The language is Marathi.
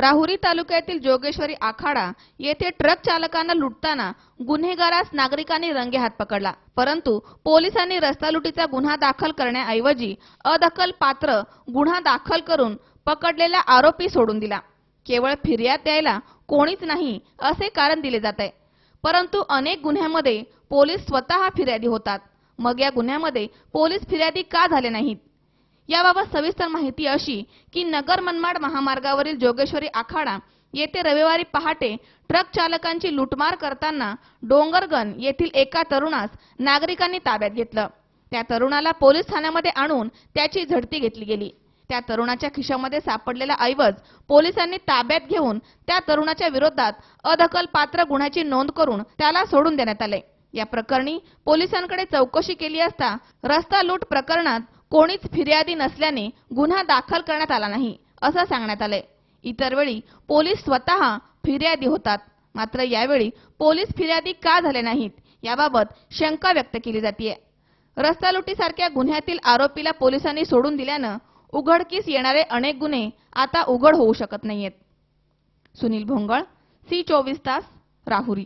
राहुरी तालुक्यातील जोगेश्वरी आखाडा येथे ट्रक चालकांना लुटताना गुन्हेगारास नागरिकांनी रंगेहात पकडला. परंतु पोलिसांनी रस्ता लुटीचा गुन्हा दाखल करण्याऐवजी अदखल पात्र गुन्हा दाखल करून पकडलेला आरोपी सोडून दिला. केवळ फिर्याद द्यायला कोणीच नाही असे कारण दिले जात आहे. परंतु अनेक गुन्ह्यामध्ये पोलीस स्वतः फिर्यादी होतात. मग या गुन्ह्यामध्ये पोलीस फिर्यादी का झाले नाहीत? याबाबत सविस्तर माहिती अशी की नगर मनमाड महामार्गावरील जोगेश्वरी आखाडा येथे रविवारी पहाटे ट्रक चालकांची लुटमार करताना डोंगरगन येथील एका तरुणास नागरिकांनी ताब्यात घेतलं. त्या तरुणाला पोलीस ठाण्यामध्ये आणून त्याची झडती घेतली गेली. त्या तरुणाच्या खिशामध्ये सापडलेला ऐवज पोलिसांनी ताब्यात घेऊन त्या तरुणाच्या विरोधात अदखल पात्र गुन्ह्याची नोंद करून त्याला सोडून देण्यात आले. या प्रकरणी पोलिसांकडे चौकशी केली असता रस्ता लूट प्रकरणात कोणीच फिर्यादी नसल्याने गुन्हा दाखल करण्यात आला नाही असं सांगण्यात आलंय. इतर वेळी पोलीस स्वतः फिर्यादी होतात. मात्र यावेळी पोलीस फिर्यादी का झाले नाहीत याबाबत शंका व्यक्त केली जाते रस्ता लुटीसारख्या गुन्ह्यातील आरोपीला पोलिसांनी सोडून दिल्यानं उघडकीस येणारे अनेक गुन्हे आता उघड होऊ शकत नाहीयेत. सुनील भोंगळ सी चोवीस तास राहुरी.